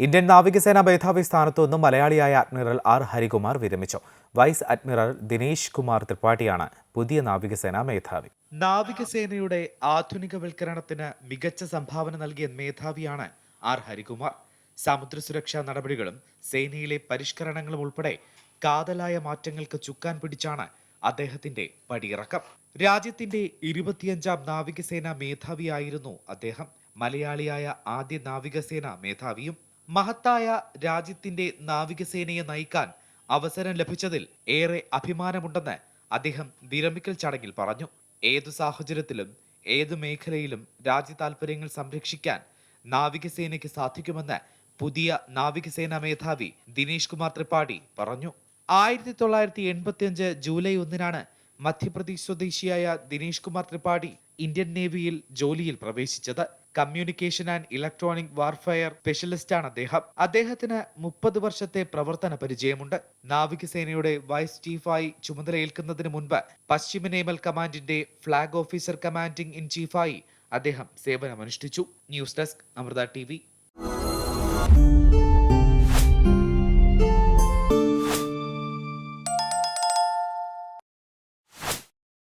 Indian നാവികസേനാ മേധാവി സ്ഥാനത്തു നിന്നും മലയാളിയായ അഡ്മിറൽ ആർ ഹരികുമാർ വിരമിച്ചു. വൈസ് അഡ്മിറൽ ദിനേശ് കുമാർ ത്രിപാഠിയാണ് പുതിയ നാവികസേനാ മേധാവി. നാവികസേനയുടെ ആധുനികവൽക്കരണത്തിന് മികച്ച സംഭാവന നൽകിയ മേധാവിയാണ് ആർ ഹരികുമാർ. സമുദ്ര സുരക്ഷാ നടപടികളും സേനയിലെ പരിഷ്കരണങ്ങളും ഉൾപ്പെടെ കാതലായ മാറ്റങ്ങൾക്ക് ചുക്കാൻ പിടിച്ചാണ് അദ്ദേഹത്തിന്റെ പടിയിറക്കം. രാജ്യത്തിന്റെ ഇരുപത്തിയഞ്ചാം നാവികസേനാ മേധാവിയായിരുന്നു അദ്ദേഹം. മലയാളിയായ ആദ്യ നാവികസേനാ മേധാവിയും മഹത്തായ രാജ്യത്തിന്റെ നാവികസേനയെ നയിക്കാൻ അവസരം ലഭിച്ചതിൽ ഏറെ അഭിമാനമുണ്ടെന്ന് അദ്ദേഹം വിരമിക്കൽ ചടങ്ങിൽ പറഞ്ഞു. ഏതു സാഹചര്യത്തിലും ഏതു മേഖലയിലും രാജ്യ താൽപര്യങ്ങൾ സംരക്ഷിക്കാൻ നാവികസേനയ്ക്ക് സാധിക്കുമെന്ന് പുതിയ നാവികസേനാ മേധാവി ദിനേശ് കുമാർ ത്രിപാഠി പറഞ്ഞു. ആയിരത്തി തൊള്ളായിരത്തി എൺപത്തിയഞ്ച് ജൂലൈ ഒന്നിനാണ് മധ്യപ്രദേശ് സ്വദേശിയായ ദിനേശ് കുമാർ ത്രിപാഠി ഇന്ത്യൻ നേവിയിൽ ജോലിയിൽ പ്രവേശിച്ചത്. കമ്മ്യൂണിക്കേഷൻ ആൻഡ് ഇലക്ട്രോണിക് വാർഫെയർ സ്പെഷ്യലിസ്റ്റാണ് അദ്ദേഹം. അദ്ദേഹത്തിന് മുപ്പത് വർഷത്തെ പ്രവർത്തന പരിചയമുണ്ട്. നാവികസേനയുടെ വൈസ് ചീഫായി ചുമതലയേൽക്കുന്നതിന് മുൻപ് പശ്ചിമ നേവൽ കമാൻഡിന്റെ ഫ്ളാഗ് ഓഫീസർ കമാൻഡിംഗ് ഇൻ ചീഫായി അദ്ദേഹം സേവനമനുഷ്ഠിച്ചു. News desk Amrita T